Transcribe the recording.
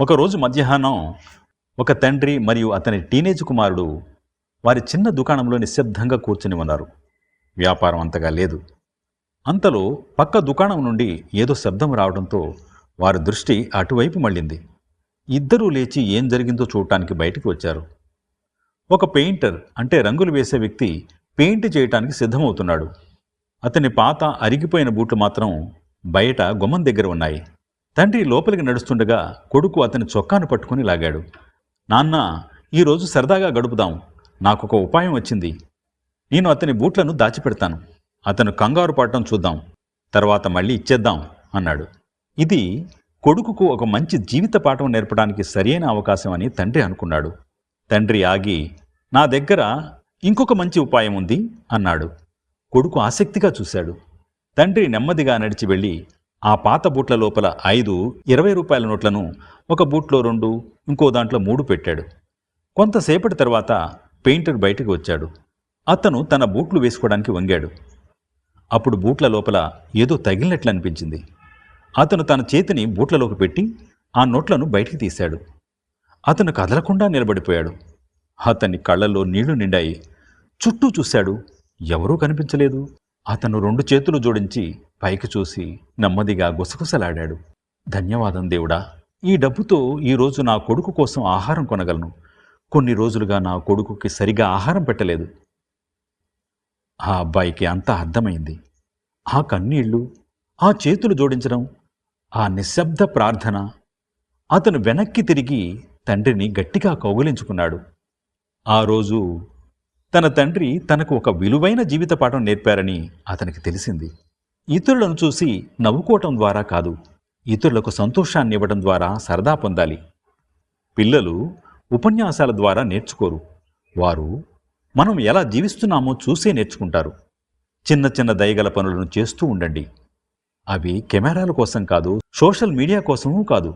ఒకరోజు మధ్యాహ్నం ఒక తండ్రి మరియు అతని టీనేజ్ కుమారుడు వారి చిన్న దుకాణంలో నిశ్శబ్దంగా కూర్చుని ఉన్నారు. వ్యాపారం అంతగా లేదు. అంతలో పక్క దుకాణం నుండి ఏదో శబ్దం రావడంతో వారి దృష్టి అటువైపు మళ్ళింది. ఇద్దరూ లేచి ఏం జరిగిందో చూడటానికి బయటికి వచ్చారు. ఒక పెయింటర్ అంటే రంగులు వేసే వ్యక్తి పెయింట్ చేయటానికి సిద్ధమవుతున్నాడు. అతని పాత అరిగిపోయిన బూట్లు మాత్రం బయట గుమ్మం దగ్గర ఉన్నాయి. తండ్రి లోపలికి నడుస్తుండగా కొడుకు అతని చొక్కాను పట్టుకుని లాగాడు. నాన్న ఈరోజు సరదాగా గడుపుదాం. నాకొక ఉపాయం వచ్చింది. నేను అతని బూట్లను దాచిపెడతాను. అతను కంగారు పడటం చూద్దాం. తర్వాత మళ్ళీ ఇచ్చేద్దాం అన్నాడు. ఇది కొడుకుకు ఒక మంచి జీవిత పాఠం నేర్పడానికి సరియైన అవకాశం అని తండ్రి అనుకున్నాడు. తండ్రి ఆగి నా దగ్గర ఇంకొక మంచి ఉపాయం ఉంది అన్నాడు. కొడుకు ఆసక్తిగా చూశాడు. తండ్రి నెమ్మదిగా నడిచి వెళ్ళి ఆ పాత బూట్ల లోపల ఐదు ఇరవై రూపాయల నోట్లను ఒక బూట్లో రెండు ఇంకో దాంట్లో మూడు పెట్టాడు. కొంతసేపటి తర్వాత పెయింటర్ బయటకు వచ్చాడు. అతను తన బూట్లు వేసుకోవడానికి వంగాడు. అప్పుడు బూట్ల లోపల ఏదో తగిలినట్లు అనిపించింది. అతను తన చేతిని బూట్లలోకి పెట్టి ఆ నోట్లను బయటికి తీశాడు. అతను కదలకుండా నిలబడిపోయాడు. అతని కళ్ళల్లో నీళ్ళు నిండాయి. చుట్టూ చూశాడు. ఎవరూ కనిపించలేదు. అతను రెండు చేతులు జోడించి పైకి చూసి నెమ్మదిగా గుసగుసలాడాడు. ధన్యవాదం దేవుడా ఈ డబ్బుతో ఈరోజు నా కొడుకు కోసం ఆహారం కొనగలను. కొన్ని రోజులుగా నా కొడుకుకి సరిగా ఆహారం పెట్టలేదు. ఆ అబ్బాయికి అంతా అర్థమైంది. ఆ కన్నీళ్ళు ఆ చేతులు జోడించడం ఆ నిశ్శబ్ద ప్రార్థన అతను వెనక్కి తిరిగి తండ్రిని గట్టిగా కౌగిలించుకున్నాడు. ఆ రోజు తన తండ్రి తనకు ఒక విలువైన జీవిత పాఠం నేర్పారని అతనికి తెలిసింది. ఇతరులను చూసి నవ్వుకోవటం ద్వారా కాదు ఇతరులకు సంతోషాన్ని ఇవ్వడం ద్వారా సరదా పొందాలి. పిల్లలు ఉపన్యాసాల ద్వారా నేర్చుకోరు. వారు మనం ఎలా జీవిస్తున్నామో చూసే నేర్చుకుంటారు. చిన్న చిన్న దయగల పనులను చేస్తూ ఉండండి. అవి కెమెరాల కోసం కాదు సోషల్ మీడియా కోసమూ కాదు.